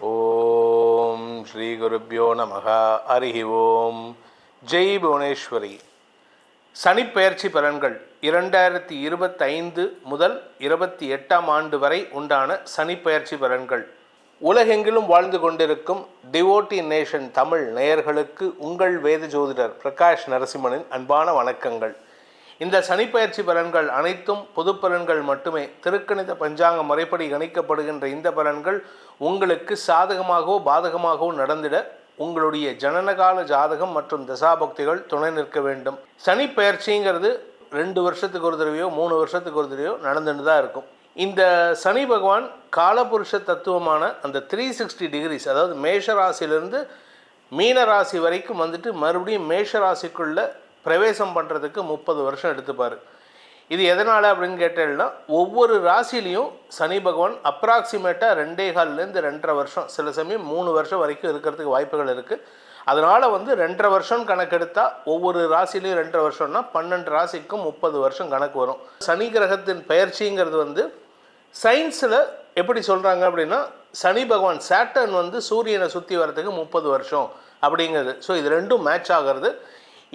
ஓம் ஸ்ரீ குருப்பியோ நமகா அரிஹி ஓம். ஜெய் புவனேஸ்வரி. சனிப்பெயர்ச்சி பலன்கள். இரண்டாயிரத்தி இருபத்தைந்து முதல் இருபத்தி எட்டாம் ஆண்டு வரை உண்டான சனிப்பெயர்ச்சி பலன்கள். உலகெங்கிலும் வாழ்ந்து கொண்டிருக்கும் டிவோட்டி நேஷன் தமிழ் நேயர்களுக்கு உங்கள் வேத ஜோதிடர் பிரகாஷ் நரசிம்மனின் அன்பான வணக்கங்கள். இந்த சனிப்பெயர்ச்சி பலன்கள் அனைத்தும் பொது பலன்கள் மட்டுமே. திருக்கணித பஞ்சாங்க முறைப்படி கணிக்கப்படுகின்ற இந்த பலன்கள் உங்களுக்கு சாதகமாகவோ பாதகமாகவோ நடந்திட உங்களுடைய ஜனனகால ஜாதகம் மற்றும் தசாபக்திகள் துணை நிற்க வேண்டும். சனி பெயர்ச்சிங்கிறது ரெண்டு வருஷத்துக்கு ஒரு தடவையோ மூணு வருஷத்துக்கு ஒரு தடவையோ நடந்துட்டு தான் இருக்கும். இந்த சனி பகவான் காலபுருஷ தத்துவமான அந்த த்ரீ சிக்ஸ்டி டிகிரிஸ் அதாவது மேஷ ராசியிலிருந்து மீன ராசி வரைக்கும் வந்துட்டு மறுபடியும் மேஷ ராசிக்குள்ளே பிரவேசம் பண்ணுறதுக்கு முப்பது வருஷம் எடுத்துப்பார். இது எதனால் அப்படின்னு கேட்டேன்னா ஒவ்வொரு ராசிலையும் சனி பகவான் அப்ராக்சிமேட்டாக ரெண்டே கால்லேருந்து ரெண்டரை வருஷம் சில சமயம் மூணு வருஷம் வரைக்கும் இருக்கிறதுக்கு வாய்ப்புகள் இருக்குது அதனால் வந்து ரெண்டரை வருஷம் கணக்கெடுத்தால் ஒவ்வொரு ராசிலையும் ரெண்டரை வருஷம்னா பன்னெண்டு ராசிக்கும் முப்பது வருஷம் கணக்கு வரும். சனி கிரகத்தின் பெயர்ச்சிங்கிறது வந்து சயின்ஸில் எப்படி சொல்கிறாங்க அப்படின்னா சனி பகவான் சேட்டர்ன் வந்து சூரியனை சுற்றி வர்றதுக்கு முப்பது வருஷம் அப்படிங்கிறது. ஸோ இது ரெண்டும் மேட்ச் ஆகிறது.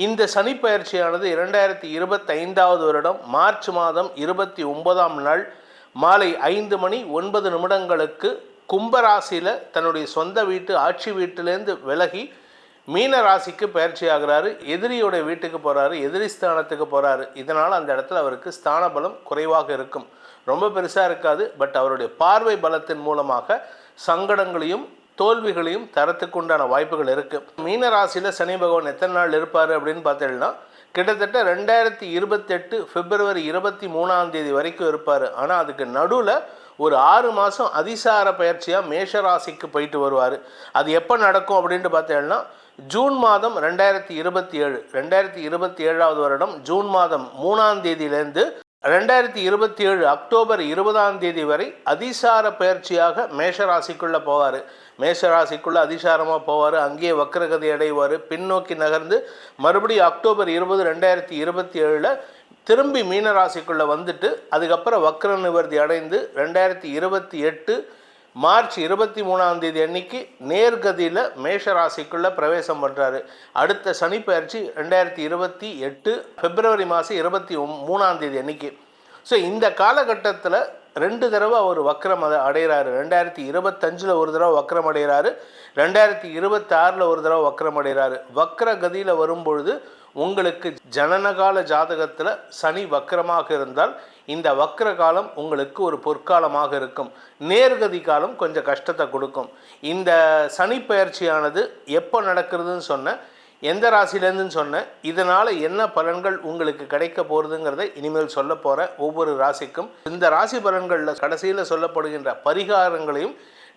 இந்த சனி பயிற்சியானது இரண்டாயிரத்தி இருபத்தைந்தாவது வருடம் மார்ச் மாதம் இருபத்தி ஒன்பதாம் நாள் மாலை ஐந்து மணி ஒன்பது நிமிடங்களுக்கு கும்பராசியில் தன்னுடைய சொந்த வீட்டு ஆட்சி வீட்டிலேருந்து விலகி மீன ராசிக்கு பயிற்சி ஆகிறாரு எதிரியோட வீட்டுக்கு போகிறாரு எதிரி ஸ்தானத்துக்கு போகிறாரு இதனால் அந்த இடத்துல அவருக்கு ஸ்தான பலம் குறைவாக இருக்கும். ரொம்ப பெருசாக இருக்காது பட் அவருடைய பார்வை பலத்தின் மூலமாக சங்கடங்களையும் தோல்விகளையும் தரத்துக்கு உண்டான வாய்ப்புகள் இருக்குது மீன ராசியில் சனி பகவான் எத்தனை நாள் இருப்பார் அப்படின்னு பார்த்தீங்கன்னா கிட்டத்தட்ட ரெண்டாயிரத்தி இருபத்தெட்டு பிப்ரவரி இருபத்தி மூணாம் தேதி வரைக்கும் இருப்பார். ஆனால் அதுக்கு நடுவில் ஒரு ஆறு மாதம் அதிசார பயிற்சியாக மேஷ ராசிக்கு போயிட்டு வருவார். அது எப்போ நடக்கும் அப்படின்ட்டு பார்த்தீங்கன்னா ஜூன் மாதம் ரெண்டாயிரத்தி இருபத்தி ஏழு ரெண்டாயிரத்தி இருபத்தி ஏழாவது வருடம் ஜூன் மாதம் மூணாம் தேதியிலேருந்து ரெண்டாயிரத்தி இருபத்தி ஏழு அக்டோபர் இருபதாம் தேதி வரை அதிசார பயிற்சியாக மேஷராசிக்குள்ளே போவார். மேஷராசிக்குள்ளே அதிசாரமாக போவார் அங்கேயே வக்கரகதி அடைவார். பின்னோக்கி நகர்ந்து மறுபடியும் அக்டோபர் இருபது ரெண்டாயிரத்தி இருபத்தி ஏழில் திரும்பி மீனராசிக்குள்ளே வந்துட்டு அதுக்கப்புறம் வக்ர நிவர்த்தி அடைந்து ரெண்டாயிரத்தி இருபத்தி எட்டு மார்ச் இருபத்தி மூணாம் தேதி அன்னைக்கு நேர்கதியில் மேஷராசிக்குள்ளே பிரவேசம் பண்ணுறாரு அடுத்த சனி பயிற்சி ரெண்டாயிரத்தி இருபத்தி எட்டு பிப்ரவரி மாதம் இருபத்தி மூணாம் தேதி அன்னைக்கு. ஸோ இந்த காலகட்டத்தில் ரெண்டு தடவை அவர் வக்ரம் அதை அடைகிறாரு. ரெண்டாயிரத்தி இருபத்தஞ்சில் ஒரு தடவை வக்ரம் அடைகிறாரு. ரெண்டாயிரத்தி இருபத்தாறில் ஒரு தடவை வக்ரம் அடைகிறாரு. வக்ர கதியில் வரும்பொழுது உங்களுக்கு ஜனனகால ஜாதகத்தில் சனி வக்கரமாக இருந்தால் இந்த வக்ர காலம் உங்களுக்கு ஒரு பொற்காலமாக இருக்கும். நேர்கதி காலம் கொஞ்சம் கஷ்டத்தை கொடுக்கும். இந்த சனி பயிற்சியானது எப்போ நடக்கிறதுன்னு சொன்ன எந்த ராசிலேருந்துன்னு சொன்னேன். இதனால் என்ன பலன்கள் உங்களுக்கு கிடைக்க போகிறதுங்கிறத இனிமேல் சொல்ல போகிற ஒவ்வொரு ராசிக்கும். இந்த ராசி பலன்களில் கடைசியில் சொல்லப்படுகின்ற பரிகாரங்களையும்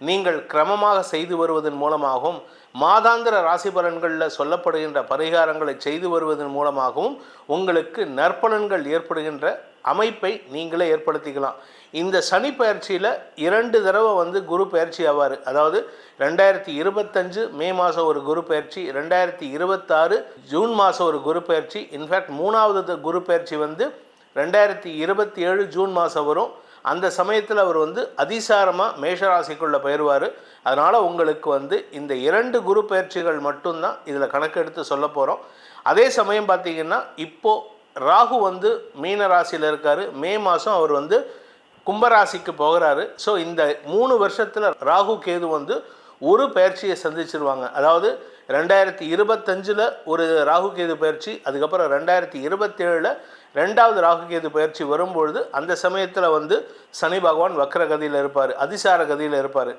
நீங்கள் கிரமமாக செய்து வருவதன் மூலமாகவும் மாதாந்திர ராசி பலன்களில் சொல்லப்படுகின்ற பரிகாரங்களை செய்து வருவதன் மூலமாகவும் உங்களுக்கு நற்பலன்கள் ஏற்படுகின்ற அமைப்பை நீங்களே ஏற்படுத்திக்கலாம். இந்த சனி பயிற்சியில் இரண்டு தடவை வந்து குரு பயிற்சி ஆவார். அதாவது ரெண்டாயிரத்தி இருபத்தஞ்சு மே மாதம் ஒரு குரு பயிற்சி ரெண்டாயிரத்தி இருபத்தாறு ஜூன் மாதம் ஒரு குரு பயிற்சி. இன்ஃபேக்ட் மூணாவது குரு பயிற்சி வந்து ரெண்டாயிரத்தி இருபத்தி ஏழு ஜூன் மாதம் வரும். அந்த சமயத்தில் அவர் வந்து அதிசாரமாக மேஷராசிக்குள்ளே பயிர்வார். அதனால் உங்களுக்கு வந்து இந்த இரண்டு குரு பயிற்சிகள் மட்டும்தான் இதில் கணக்கெடுத்து சொல்ல போகிறோம் அதே சமயம் பார்த்தீங்கன்னா இப்போது ராகு வந்து மீன ராசியில் இருக்கார். மே மாதம் அவர் வந்து கும்பராசிக்கு போகிறாரு. ஸோ இந்த மூணு வருஷத்தில் ராகு கேது வந்து ஒரு பயிற்சியை சந்திச்சிருவாங்க. அதாவது ரெண்டாயிரத்தி இருபத்தஞ்சில் ஒரு ராகு கேது பயிற்சி அதுக்கப்புறம் ரெண்டாயிரத்தி இருபத்தேழில் ரெண்டாவது ராகு கேது பயிற்சி வரும்பொழுது அந்த சமயத்தில் வந்து சனி பகவான் வக்ர கதியில் இருப்பார் அதிசார கதியில் இருப்பார்.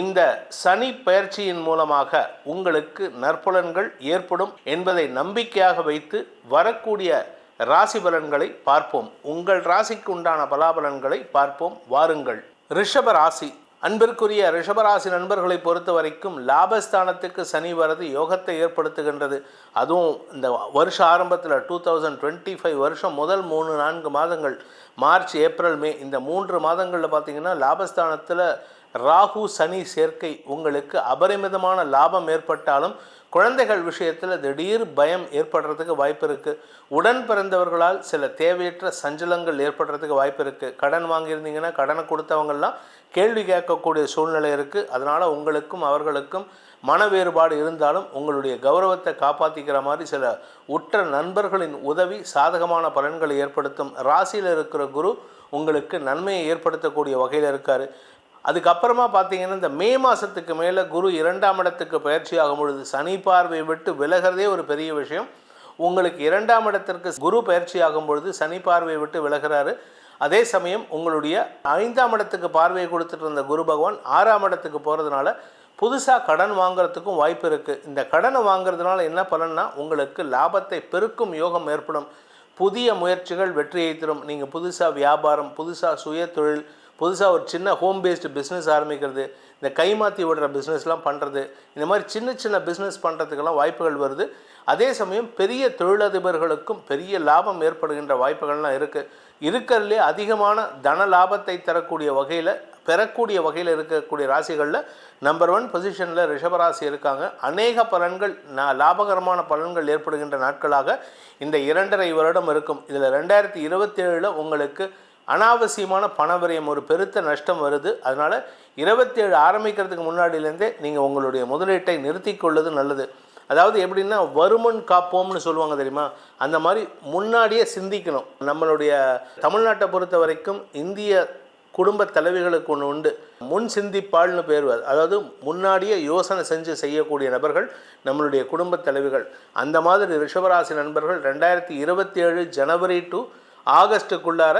இந்த சனி பயிற்சியின் மூலமாக உங்களுக்கு நற்பலன்கள் ஏற்படும் என்பதை நம்பிக்கையாக வைத்து வரக்கூடிய ராசி பலன்களை பார்ப்போம். உங்கள் ராசிக்கு உண்டான பலாபலன்களை பார்ப்போம். வாருங்கள். ரிஷப ராசி அன்பிற்குரிய ரிஷபராசி நண்பர்களை பொறுத்த வரைக்கும் லாபஸ்தானத்துக்கு சனி வரது யோகத்தை ஏற்படுத்துகின்றது. அதுவும் இந்த வருஷ ஆரம்பத்தில் டூ தௌசண்ட் டுவெண்ட்டி ஃபைவ் வருஷம் முதல் மூணு நான்கு மாதங்கள் மார்ச் ஏப்ரல் மே இந்த மூன்று மாதங்களில் பார்த்தீங்கன்னா லாபஸ்தானத்தில் ராகு சனி சேர்க்கை உங்களுக்கு அபரிமிதமான லாபம் ஏற்பட்டாலும் குழந்தைகள் விஷயத்தில் திடீர் பயம் ஏற்படுறதுக்கு வாய்ப்பு இருக்குது உடன் பிறந்தவர்களால் சில தேவையற்ற சஞ்சலங்கள் ஏற்படுறதுக்கு வாய்ப்பு இருக்குது கடன் வாங்கியிருந்தீங்கன்னா கடனை கொடுத்தவங்கெல்லாம் கேள்வி கேட்கக்கூடிய சூழ்நிலை இருக்குது அதனால் உங்களுக்கும் அவர்களுக்கும் மன வேறுபாடு இருந்தாலும் உங்களுடைய கௌரவத்தை காப்பாற்றிக்கிற மாதிரி சில உற்ற நண்பர்களின் உதவி சாதகமான பலன்களை ஏற்படுத்தும். ராசியில் இருக்கிற குரு உங்களுக்கு நன்மையை ஏற்படுத்தக்கூடிய வகையில் இருக்கார். அதுக்கப்புறமா பார்த்தீங்கன்னா இந்த மே மாதத்துக்கு மேலே குரு இரண்டாம் இடத்துக்கு பயிற்சி ஆகும் பொழுது சனி பார்வை விட்டு விலகிறதே ஒரு பெரிய விஷயம். உங்களுக்கு இரண்டாம் இடத்திற்கு குரு பயிற்சி ஆகும் பொழுது சனி பார்வை விட்டு விலகிறாரு. அதே சமயம் உங்களுடைய ஐந்தாம் இடத்துக்கு பார்வையை கொடுத்துட்டு இருந்த குரு பகவான் ஆறாம் இடத்துக்கு போகிறதுனால புதுசாக கடன் வாங்குறதுக்கும் வாய்ப்பு இருக்குது இந்த கடனை வாங்குறதுனால என்ன பலன்னா உங்களுக்கு லாபத்தை பெருக்கும் யோகம் ஏற்படும். புதிய முயற்சிகள் வெற்றியை தரும். நீங்கள் புதுசாக வியாபாரம் புதுசாக சுய தொழில் புதுசாக ஒரு சின்ன ஹோம் பேஸ்டு பிஸ்னஸ் ஆரம்பிக்கிறது. இந்த கைமாற்றி விடுற பிஸ்னஸ்லாம் பண்ணுறது இந்த மாதிரி சின்ன சின்ன பிஸ்னஸ் பண்ணுறதுக்கெல்லாம் வாய்ப்புகள் வருது. அதே சமயம் பெரிய தொழிலதிபர்களுக்கும் பெரிய லாபம் ஏற்படுகின்ற வாய்ப்புகள்லாம் இருக்குது இருக்கிறதுலே அதிகமான தன லாபத்தை தரக்கூடிய வகையில் பெறக்கூடிய வகையில் இருக்கக்கூடிய ராசிகளில் நம்பர் ஒன் பொசிஷனில் ரிஷபராசி இருக்காங்க. அநேக பலன்கள் நான் லாபகரமான பலன்கள் ஏற்படுகின்ற நாட்களாக இந்த இரண்டரை வருடம் இருக்கும். இதில் ரெண்டாயிரத்தி இருபத்தேழில் உங்களுக்கு அனாவசியமான பண விரயம் ஒரு பெருத்த நஷ்டம் வருது. அதனால் இருபத்தேழு ஆரம்பிக்கிறதுக்கு முன்னாடியிலேருந்தே நீங்கள் உங்களுடைய முதலீட்டை நிறுத்தி கொள்வது நல்லது. அதாவது எப்படின்னா வருமன் காப்போம்னு சொல்லுவாங்க தெரியுமா? அந்த மாதிரி முன்னாடியே சிந்திக்கணும். நம்மளுடைய தமிழ்நாட்டை பொறுத்த வரைக்கும் இந்திய குடும்ப தலைவிகளுக்கு ஒன்று உண்டு. முன் சிந்திப்பாள்னு பேர் அதாவது முன்னாடியே யோசனை செஞ்சு செய்யக்கூடிய நபர்கள் நம்மளுடைய குடும்ப தலைவிகள். அந்த மாதிரி ரிஷபராசி நண்பர்கள் ரெண்டாயிரத்தி இருபத்தி ஏழு ஜனவரி டு ஆகஸ்ட்டுக்குள்ளார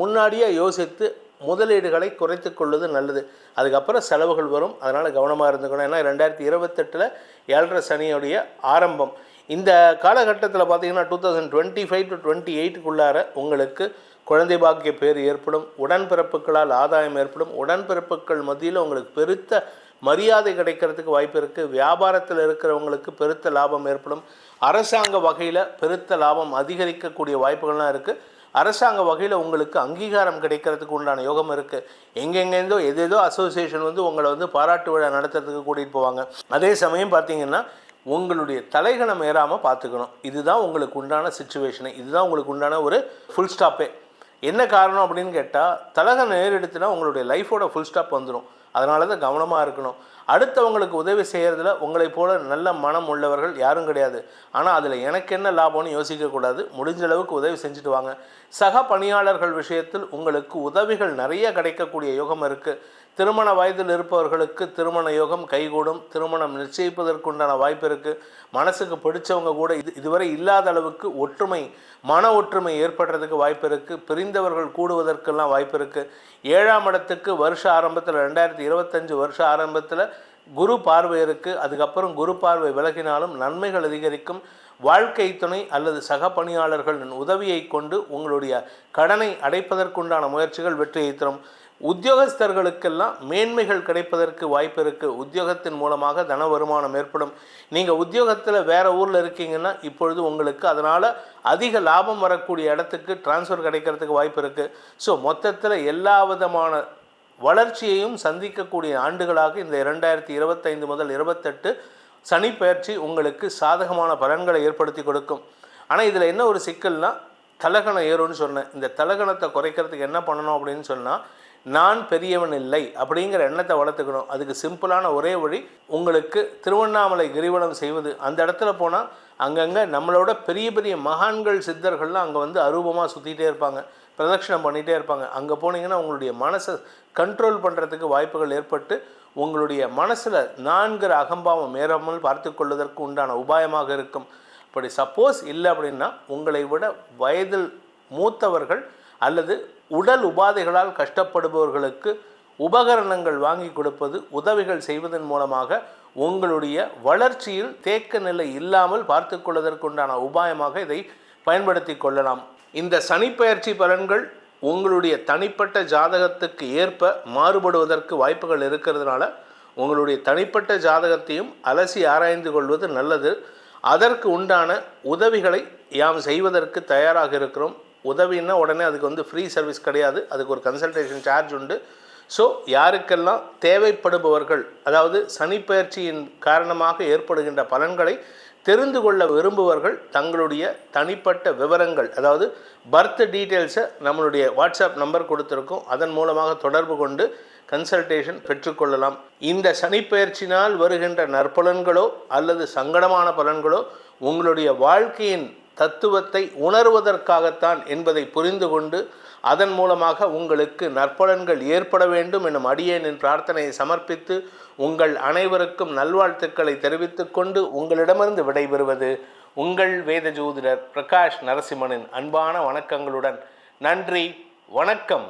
முன்னாடியே யோசித்து முதலீடுகளை குறைத்து கொள்வது நல்லது. அதுக்கப்புறம் செலவுகள் வரும். அதனால் கவனமாக இருந்துக்கணும். ஏன்னா ரெண்டாயிரத்தி இருபத்தெட்டில் ஏழரை சனியுடைய ஆரம்பம். இந்த காலகட்டத்தில் பார்த்தீங்கன்னா two thousand twenty five to twenty எயிட்டுக்குள்ளார உங்களுக்கு குழந்தை பாக்கிய பேர் ஏற்படும். உடன்பிறப்புகளால் ஆதாயம் ஏற்படும். உடன்பிறப்புகள் மத்தியில் உங்களுக்கு பெருத்த மரியாதை கிடைக்கிறதுக்கு வாய்ப்பு இருக்குது வியாபாரத்தில் இருக்கிறவங்களுக்கு பெருத்த லாபம் ஏற்படும். அரசாங்க வகையில் பெருத்த லாபம் அதிகரிக்கக்கூடிய வாய்ப்புகள்லாம் இருக்குது அரசாங்க வகையில் உங்களுக்கு அங்கீகாரம் கிடைக்கிறதுக்கு உண்டான யோகம் இருக்குது எங்கெங்கேருந்தோ எதேதோ அசோசியேஷன் வந்து உங்களை வந்து பாராட்டு விழா நடத்துறதுக்கு கூட்டிகிட்டு போவாங்க. அதே சமயம் பார்த்தீங்கன்னா உங்களுடைய தலைகணம் ஏறாமல் பார்த்துக்கணும் இதுதான் உங்களுக்கு உண்டான சுச்சுவேஷனு இதுதான் உங்களுக்கு உண்டான ஒரு ஃபுல் ஸ்டாப்பே என்ன காரணம் அப்படின்னு கேட்டால் தலகம் நேரெடுத்துனா உங்களுடைய லைஃபோட ஃபுல் ஸ்டாப் வந்துடும் அதனால தான் கவனமாக இருக்கணும். அடுத்தவங்களுக்கு உதவி செய்கிறதுல உங்களைப் போல நல்ல மனம் உள்ளவர்கள் யாரும் கிடையாது. ஆனால் அதில் எனக்கு என்ன லாபம்னு யோசிக்கக்கூடாது முடிஞ்ச அளவுக்கு உதவி செஞ்சுட்டு வாங்க. சக பணியாளர்கள் விஷயத்தில் உங்களுக்கு உதவிகள் நிறைய கிடைக்கக்கூடிய யோகம் இருக்குது திருமண வயதில் இருப்பவர்களுக்கு திருமண யோகம் கைகூடும். திருமணம் நிச்சயிப்பதற்குண்டான வாய்ப்பு இருக்குது மனசுக்கு பிடிச்சவங்க கூட இது இதுவரை இல்லாத அளவுக்கு ஒற்றுமை மன ஒற்றுமை ஏற்படுறதுக்கு வாய்ப்பு இருக்குது பிரிந்தவர்கள் கூடுவதற்கெல்லாம் வாய்ப்பு இருக்குது ஏழாம் இடத்துக்கு வருஷ ஆரம்பத்தில் ரெண்டாயிரத்தி இருபத்தஞ்சு வருஷ ஆரம்பத்தில் குரு பார்வை இருக்குது அதுக்கப்புறம் குரு பார்வை விலகினாலும் நன்மைகள் அதிகரிக்கும். வாழ்க்கை துணை அல்லது சக பணியாளர்களின் உதவியை கொண்டு உங்களுடைய கடனை அடைப்பதற்குண்டான முயற்சிகள் வெற்றியை தரும். உத்தியோகஸ்தர்களுக்கெல்லாம் மேன்மைகள் கிடைப்பதற்கு வாய்ப்பு இருக்குது உத்தியோகத்தின் மூலமாக தன வருமானம் ஏற்படும். நீங்கள் உத்தியோகத்தில் வேறு ஊரில் இருக்கீங்கன்னா இப்பொழுது உங்களுக்கு அதனால் அதிக லாபம் வரக்கூடிய இடத்துக்கு டிரான்ஸ்ஃபர் கிடைக்கிறதுக்கு வாய்ப்பு இருக்குது ஸோ மொத்தத்தில் எல்லா விதமான வளர்ச்சியையும் சந்திக்கக்கூடிய ஆண்டுகளாக இந்த இரண்டாயிரத்தி இருபத்தைந்து முதல் இருபத்தெட்டு சனி பயிற்சி உங்களுக்கு சாதகமான பலன்களை ஏற்படுத்தி கொடுக்கும். ஆனால் இதில் என்ன ஒரு சிக்கல்னால் தலகணம் ஏறும்னு சொன்னேன். இந்த தலகணத்தை குறைக்கிறதுக்கு என்ன பண்ணணும் அப்படின்னு சொன்னால் நான் பெரியவன் இல்லை அப்படிங்கிற எண்ணத்தை வளர்த்துக்கணும். அதுக்கு சிம்பிளான ஒரே வழி உங்களுக்கு திருவண்ணாமலை கிரிவலம் செய்வது. அந்த இடத்துல போனால் அங்கங்கே நம்மளோட பெரிய பெரிய மகான்கள் சித்தர்கள்லாம் அங்கே வந்து அரூபமாக சுற்றிட்டே இருப்பாங்க. பிரதட்சணம் பண்ணிகிட்டே இருப்பாங்க. அங்கே போனீங்கன்னா உங்களுடைய மனசை கண்ட்ரோல் பண்ணுறதுக்கு வாய்ப்புகள் ஏற்பட்டு உங்களுடைய மனசில் நான்கிற அகம்பாவம் ஏறாமல் பார்த்து கொள்வதற்கு உண்டான உபாயமாக இருக்கும். அப்படி சப்போஸ் இல்லை அப்படின்னா உங்களை விட வயதில் மூத்தவர்கள் அல்லது உடல் உபாதைகளால் கஷ்டப்படுபவர்களுக்கு உபகரணங்கள் வாங்கி கொடுப்பது உதவிகள் செய்வதன் மூலமாக உங்களுடைய வளர்ச்சியில் தேக்க நிலை இல்லாமல் பார்த்து கொள்வதற்குண்டான உபாயமாக இதை பயன்படுத்தி கொள்ளலாம். இந்த சனிப்பெயர்ச்சி பலன்கள் உங்களுடைய தனிப்பட்ட ஜாதகத்துக்கு ஏற்ப மாறுபடுவதற்கு வாய்ப்புகள் இருக்கிறதுனால உங்களுடைய தனிப்பட்ட ஜாதகத்தையும் அலசி ஆராய்ந்து கொள்வது நல்லது. அதற்கு உண்டான உதவிகளை யாம் செய்வதற்கு தயாராக இருக்கிறோம். உதவின்னா உடனே அதுக்கு வந்து ஃப்ரீ சர்வீஸ் கிடையாது. அதுக்கு ஒரு கன்சல்டேஷன் சார்ஜ் உண்டு. ஸோ யாருக்கெல்லாம் தேவைப்படுபவர்கள் அதாவது சனிப்பெயர்ச்சியின் காரணமாக ஏற்படுகின்ற பலன்களை தெரிந்து கொள்ள விரும்புவர்கள் தங்களுடைய தனிப்பட்ட விவரங்கள் அதாவது பர்த் டீட்டெயில்ஸை நம்மளுடைய வாட்ஸ்அப் நம்பர் கொடுத்துருக்கோம். அதன் மூலமாக தொடர்பு கொண்டு கன்சல்டேஷன் பெற்றுக்கொள்ளலாம். இந்த சனிப்பெயர்ச்சினால் வருகின்ற நற்பலன்களோ அல்லது சங்கடமான பலன்களோ உங்களுடைய வாழ்க்கையின் தத்துவத்தை உணர்வதற்காகத்தான் என்பதை புரிந்து கொண்டு அதன் மூலமாக உங்களுக்கு நற்பலன்கள் ஏற்பட வேண்டும் எனும் அடியேனின் பிரார்த்தனையை சமர்ப்பித்து உங்கள் அனைவருக்கும் நல்வாழ்த்துக்களை தெரிவித்துக் கொண்டு உங்களிடமிருந்து விடைபெறுவது உங்கள் வேத ஜோதிடர் பிரகாஷ் நரசிம்மனின் அன்பான வணக்கங்களுடன். நன்றி வணக்கம்.